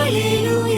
Aleluia.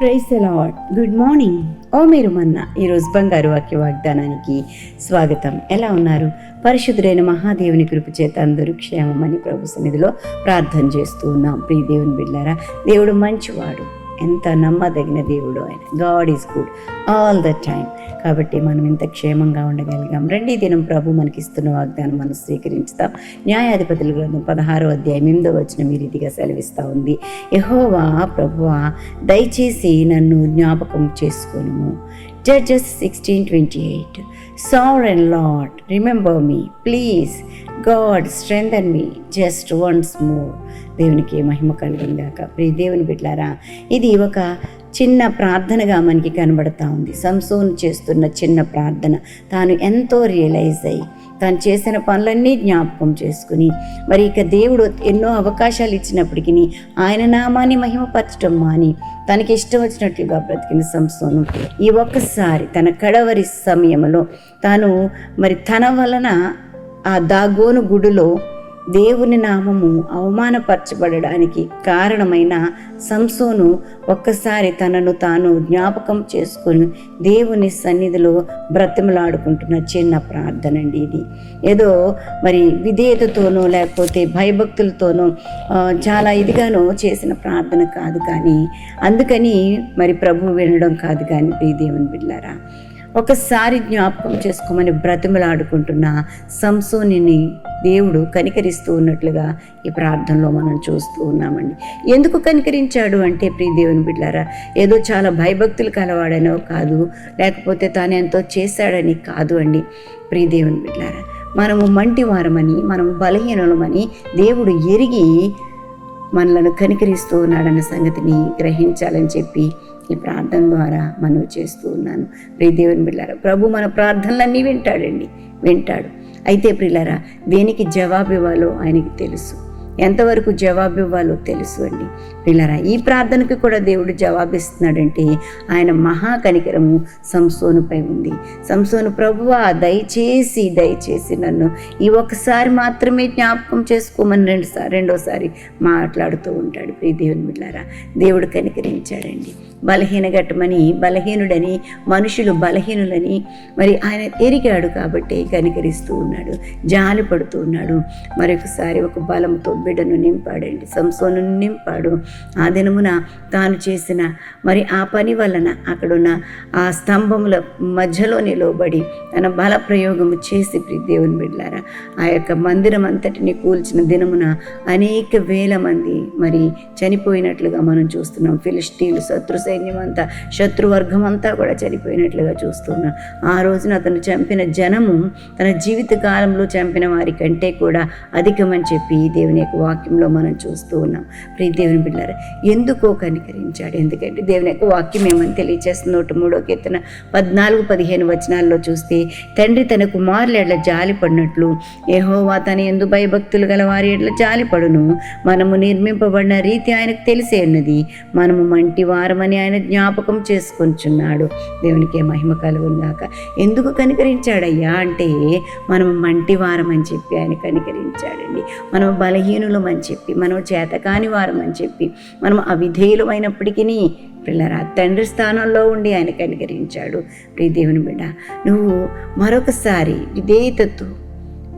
Praise the Lord good morning ఓ మీరు మన్న. ఈరోజు బంగారు వాక్య వాగ్దానానికి స్వాగతం. ఎలా ఉన్నారు? పరిశుద్ధుడైన మహాదేవుని కృప చేత అందరూ క్షేమమని ప్రభు సన్నిధిలో ప్రార్థన చేస్తూ ఉన్నాం. ప్రియ దేవుని బిడ్డారా దేవుడు మంచివాడు. ఎంత నమ్మదగిన దేవుడు ఆయన. God is good all the time కాబట్టి మనం ఇంత క్షేమంగా ఉండగలిగాం. రెండీ దినం ప్రభు మనకిస్తున్న వాగ్దానం మనం స్వీకరించుతాం. న్యాయాధిపతుల గ్రంథం పదహారో అధ్యాయం ఎనిమిదో వచ్చిన మీ రీతిగా సెలవిస్తూ ఉంది. యహోవా ప్రభువా దయచేసి నన్ను జ్ఞాపకం చేసుకోను Judges sixteen twenty eight. Sir and Lord remember me please God strength me just once more దేవునికి మహిమ కలుగుందాక ప్రియ దేవుని బిడ్లారా ఇది ఒక చిన్న ప్రార్థనగా మనకి కనబడతా ఉంది. సంసోన్ చేస్తున్న చిన్న ప్రార్థన. తాను ఎంతో రియలైజ్ అయ్యి తాను చేసిన పనులన్నీ జ్ఞాపకం చేసుకుని మరి ఇక దేవుడు ఎన్నో అవకాశాలు ఇచ్చినప్పటికీ ఆయన నామాన్ని మహిమపరచడం మాని తనకి ఇష్టం వచ్చినట్లుగా బ్రతికిన సంస్థను ఈ ఒక్కసారి తన కడవరి సమయంలో తాను మరి తన వలన ఆ దాగోను గుడిలో దేవుని నామము అవమానపరచబడడానికి కారణమైన సంసోను ఒక్కసారి తనను తాను జ్ఞాపకం చేసుకొని దేవుని సన్నిధిలో బ్రతిమలాడుకుంటున్న చిన్న ప్రార్థన అండి ఇది. ఏదో మరి విధేయతతోనో లేకపోతే భయభక్తులతోనో చాలా ఇదిగానో చేసిన ప్రార్థన కాదు కానీ అందుకని మరి ప్రభు వినడం కాదు కానీ ప్రియ దేవుని బిడ్డారా ఒకసారి జ్ఞాపకం చేసుకోమని బ్రతిమలాడుకుంటున్న సంసోనిని దేవుడు కనికరిస్తూ ఉన్నట్లుగా ఈ ప్రార్థనలో మనం చూస్తూ ఉన్నామండి. ఎందుకు కనికరించాడు అంటే ప్రియ దేవుని బిడ్డారా ఏదో చాలా భయభక్తులు కలవాడనో కాదు లేకపోతే తాను ఎంతో చేశాడని కాదు అండి ప్రియ దేవుని బిడ్డారా మనము మంటి వారమని మనము బలహీనమని దేవుడు ఎరిగి మనలను కనికరిస్తూ ఉన్నాడన్న సంగతిని గ్రహించాలని చెప్పి ఈ ప్రార్థన ద్వారా మనవి చేస్తూ ఉన్నాను. ప్రియ దేవుని బిళ్ళారా ప్రభు మన ప్రార్థనలన్నీ వింటాడండి వింటాడు. అయితే ప్రిల్లారా దేనికి జవాబు ఇవ్వాలో ఆయనకి తెలుసు. ఎంతవరకు జవాబు ఇవ్వాలో తెలుసు అండి. పిల్లరా ఈ ప్రార్థనకి కూడా దేవుడు జవాబిస్తున్నాడంటే ఆయన మహా కనికరము సంసోనుపై ఉంది. సంసోను ప్రభువా దయచేసి దయచేసి నన్ను ఈ ఒక్కసారి మాత్రమే జ్ఞాపకం చేసుకోమని రెండుసారి రెండోసారి మాట్లాడుతూ ఉంటాడు. ప్రియ దేవుని బిళ్ళారా దేవుడు కనికరించాడండి. బలహీన గట్టమని బలహీనుడని మనుషులు బలహీనులని మరి ఆయన ఎరిగాడు కాబట్టి కనికరిస్తూ ఉన్నాడు. జాలి పడుతూ ఉన్నాడు. మరొకసారి ఒక బలంతో బిడ్డను నింపాడండి. సంసోను నింపాడు. ఆ దినమున తాను చేసిన మరి ఆ పని వలన అక్కడున్న ఆ స్తంభముల మధ్యలో నిలవబడి తన బల ప్రయోగము చేసి దేవుని బిడ్డారా ఆ యొక్క మందిరం అంతటిని కూల్చిన దినమున అనేక వేల మంది మరి చనిపోయినట్లుగా మనం చూస్తున్నాం. ఫిలిస్టీన్లు శత్రు సైన్యం అంతా శత్రువర్గం అంతా కూడా చనిపోయినట్లుగా చూస్తున్నాం. ఆ రోజున అతను చంపిన జనము తన జీవిత కాలంలో చంపిన వారి కంటే కూడా అధికమని చెప్పి దేవుని యొక్క వాక్యంలో మనం చూస్తూ ఉన్నాం. ప్రియ దేవుని బిడ్డారు ఎందుకో కనికరించాడు? ఎందుకంటే దేవుని యొక్క వాక్యం ఏమని తెలియచేస్తుంది? నూట మూడో కీర్తన పద్నాలుగు పదిహేను వచనాల్లో చూస్తే తండ్రి తన కుమారుల ఎడ్ల జాలి పడినట్లు ఏహోవా తన ఎందు భయభక్తులు గల వారి ఎడ్ల జాలి పడును మనము నిర్మింపబడిన రీతి ఆయనకు తెలిసే ఉన్నది. మనము మంటి వారమని ఆయన జ్ఞాపకం చేసుకొంచున్నాడు. దేవునికి మహిమ కలుగుందాక ఎందుకు కనికరించాడయ్యా? అంటే మనం మంటి వారం అని చెప్పి ఆయన కనికరించాడండి. మనం బలహీన అని చెప్పి మనం చేతకాని వారం అని చెప్పి మనం అవిధేయులమైనప్పటికీ పిల్లరా తండ్రి స్థానంలో ఉండి ఆయన కనికరించాడు ప్రియ దేవుని బిడ్డ నువ్వు మరొకసారి విధేయతతో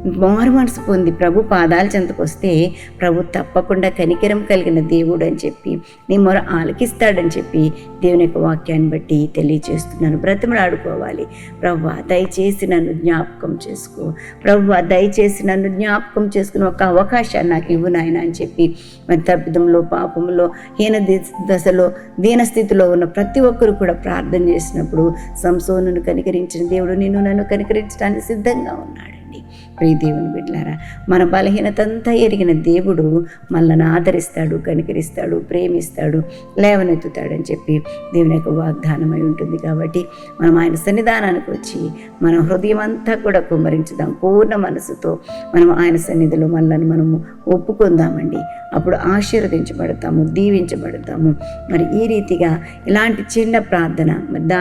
మారు మనసు పొంది ప్రభు పాదాల చెంతకొస్తే ప్రభు తప్పకుండా కనికరం కలిగిన దేవుడు అని చెప్పి నీ మొర ఆలకిస్తాడని చెప్పి దేవుని యొక్క వాక్యాన్ని బట్టి తెలియచేస్తున్నాను బ్రతిమలాడుకోవాలి ప్రభు దయచేసి నన్ను జ్ఞాపకం చేసుకో. ప్రభు దయచేసి నన్ను జ్ఞాపకం చేసుకుని ఒక అవకాశాన్ని నాకు ఇవ్వు నాయన అని చెప్పి మరి తప్పిదంలో పాపంలో హీన దశలో దీనస్థితిలో ఉన్న ప్రతి ఒక్కరు కూడా ప్రార్థన చేసినప్పుడు సంసోనును కనికరించిన దేవుడు నిన్ను నన్ను కనికరించడానికి సిద్ధంగా ఉన్నాడండి. ప్రియ దేవుని బిడ్డారా మన బలహీనతంతా ఎరిగిన దేవుడు మనల్ని ఆదరిస్తాడు కనికరిస్తాడు ప్రేమిస్తాడు లేవనెత్తుతాడని చెప్పి దేవుని యొక్క వాగ్దానమై ఉంటుంది కాబట్టి మనం ఆయన సన్నిధానానికి వచ్చి మన హృదయం అంతా కూడా కుమ్మరించుదాం పూర్ణ మనసుతో మనం ఆయన సన్నిధిలో మనల్ని మనము ఒప్పుకుందామండి. అప్పుడు ఆశీర్వదించబడతాము దీవించబడతాము. మరి ఈ రీతిగా ఇలాంటి చిన్న ప్రార్థన మరి దా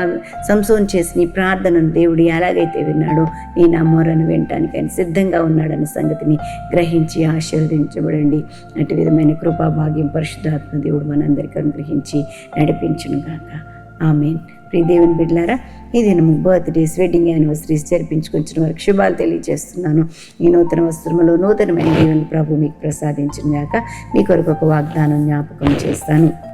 సంసోన్ చేసిన ఈ ప్రార్థనను దేవుడు ఎలాగైతే విన్నాడో నేను నా మొరను వినటానికి ఆయన సిద్ధంగా ఉన్నాడన్న సంగతిని గ్రహించి ఆశీర్వదించబడండి. అటు విధమైన కృపాభాగ్యం పరిశుద్ధాత్మ దేవుడు మనందరికీ అనుగ్రహించి నడిపించును గాక. ఆమెన్. ప్రియ దేవుని బిడ్లారా ఈ దినము బర్త్డేస్ వెడ్డింగ్ యానివర్సరీస్ జరిపించుకొచ్చిన వారికి శుభాలు తెలియజేస్తున్నాను. ఈ నూతన వస్త్రములో నూతనమైన దేవుని ప్రభు మీకు ప్రసాదించిన గాక. మీ కొరకు ఒక వాగ్దానం జ్ఞాపకం చేస్తాను.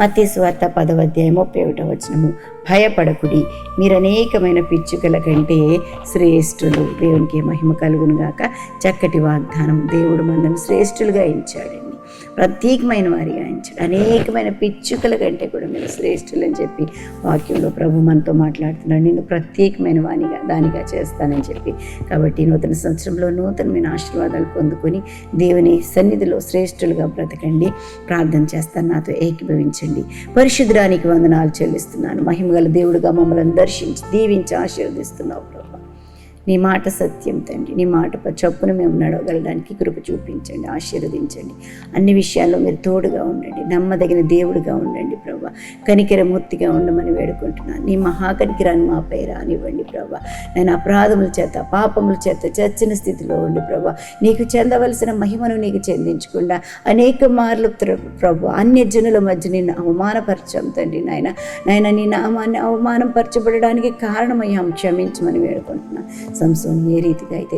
మత్తయి సువార్త పదవ అధ్యాయం ముప్పై ఒకటో వచనము. భయపడకుడి. మీరు అనేకమైన పిచ్చుకల కంటే శ్రేష్ఠులు. దేవునికి మహిమ కలుగునుగాక. చక్కటి వాగ్దానం. దేవుడు మనం శ్రేష్ఠులుగా ఇచ్చాడండి ప్రత్యేకమైన వారిగా ఎంచాడు అనేకమైన పిచ్చుకల కంటే కూడా మీరు శ్రేష్ఠులు అని చెప్పి వాక్యంలో ప్రభు మనతో మాట్లాడుతున్నాడు. నేను ప్రత్యేకమైన వానిగా దానిగా చేస్తానని చెప్పి. కాబట్టి నూతన సంవత్సరంలో నూతనమైన ఆశీర్వాదాలు పొందుకొని దేవుని సన్నిధిలో శ్రేష్ఠులుగా బ్రతకండి. ప్రార్థన చేస్తాను. నాతో ఏకీభవించండి. పరిశుద్ధానికి వందనాలు చెల్లిస్తున్నాను. మహిమగల దేవుడుగా మమ్మల్ని దర్శించి దీవించి ఆశీర్వదిస్తున్నావు ప్రభు. నీ మాట సత్యం తండ్రి. నీ మాట చొప్పున మేము నడవగలడానికి కృప చూపించండి ఆశీర్వదించండి. అన్ని విషయాల్లో మీరు తోడుగా ఉండండి నమ్మదగిన దేవుడిగా ఉండండి ప్రభా. కనికరమూర్తిగా ఉండమని వేడుకుంటున్నాను. నీ మహాకనికిరాన్ని మాపై రానివ్వండి ప్రభా. నేను అపరాధముల చేత పాపముల చేత చచ్చిన స్థితిలో ఉండి ప్రభా. నీకు చెందవలసిన మహిమను నీకు చెందించకుండా అనేక మార్లు ప్రభు అన్య జనుల మధ్య నిన్ను అవమానపరచాం తండ్రి నాయన. నాయన నీ నామాన్ని అవమానం పరచబడడానికి కారణమయ్యాం క్షమించమని వేడుకుంటున్నాను. సంసోన్ ఏ రీతిగా అయితే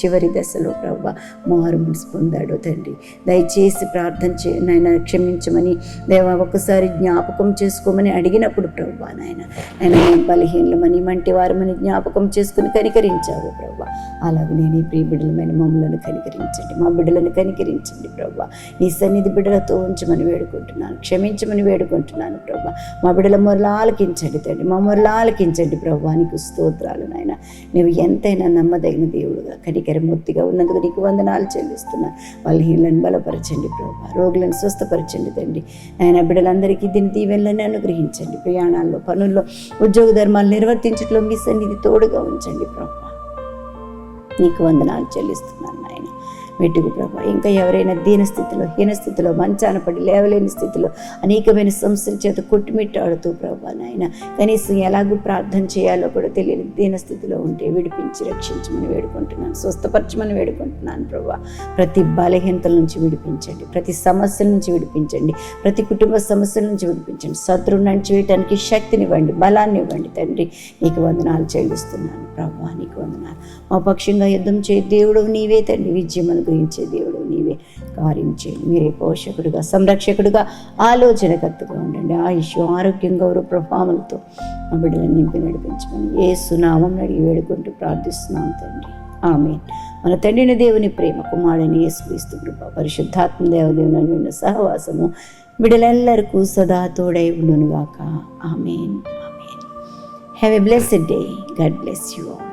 చివరి దశలో ప్రభు మారు మనసు పొందాడో తండ్రి. దయచేసి ప్రార్థన చే నాయన క్షమించమని దేవా ఒక్కసారి జ్ఞాపకం చేసుకోమని అడిగినప్పుడు ప్రభు నాయన ఆయన బలహీనమని మంటి వారమని జ్ఞాపకం చేసుకుని కనికరించావు ప్రభు అలాగే నేను ఈ ప్రియ బిడ్డలమైన మమ్మలను కనికరించండి మా బిడ్డలను కనికరించండి ప్రభు నీ సన్నిధి బిడ్డలతో ఉంచమని వేడుకుంటున్నాను క్షమించమని వేడుకుంటున్నాను ప్రభు మా బిడ్డల మొరలు ఆలకించండి తండ్రి మా మొరలు ఆలకించండి ప్రభు నీకు స్తోత్రాలు నాయన. నువ్వు ఎంతైనా నమ్మదగిన దేవుడుగా కనికరమూర్తిగా ఉన్నందుకు నీకు వందనాలు వాళ్ళ బలహీనలను బలపరచండి ప్రభా రోగులను స్వస్థపరచండి తండ్రి. ఆయన బిడ్డలందరికీ దీని దీవెనలను అనుగ్రహించండి. ప్రయాణాల్లో పనుల్లో ఉద్యోగ ధర్మాలు నిర్వర్తించడంలో మీ సన్నిధి తోడుగా ఉంచండి ప్రభా. నీకు వందనాలు చెల్లిస్తున్నాను నాయన. మెట్టుకు ప్రభా. ఇంకా ఎవరైనా దీనస్థితిలో హీనస్థితిలో మంచాన పడి లేవలేని స్థితిలో అనేకమైన సమస్యల చేత కొట్టుమిట్టాడుతూ ప్రభా నాయన. కనీసం ఎలాగూ ప్రార్థన చేయాలో కూడా తెలియని దీన స్థితిలో ఉంటే విడిపించి రక్షించమని వేడుకుంటున్నాను స్వస్థపరచమని వేడుకుంటున్నాను ప్రభా. ప్రతి బలహీనతల నుంచి విడిపించండి ప్రతి సమస్యల నుంచి విడిపించండి ప్రతి కుటుంబ సమస్యల నుంచి విడిపించండి. శత్రువు నుంచి శక్తినివ్వండి బలాన్ని ఇవ్వండి తండ్రి. నీకు వందనాలు చెల్లిస్తున్నాను ప్రభా నీకు వందనాలు. మా పక్షంగా యుద్ధం చేయ దేవుడు నీవే తండ్రి. విజయం అనుగ్రహించే దేవుడు నీవే. కార్యం చేయండి మీరే పోషకుడుగా సంరక్షకుడుగా ఆలోచనకర్తగా ఉండండి. ఆయుష్ ఆరోగ్యం గౌరవ ప్రభావాలతో మా బిడ్డలను నింపి నడిపించమని ఏ సునామం అడిగి వేడుకుంటూ ప్రార్థిస్తున్నాం తండ్రి. ఆమె మన తండ్రిని దేవుని ప్రేమ కుమారుని యేసుక్రీస్తు కృప పరిశుద్ధాత్మ దేవదేవుని ఉన్న సహవాసము బిడ్డలెల్లరికూ సదా తోడై ఉండునుగాక. Amen. Amen. Have a blessed day God bless you all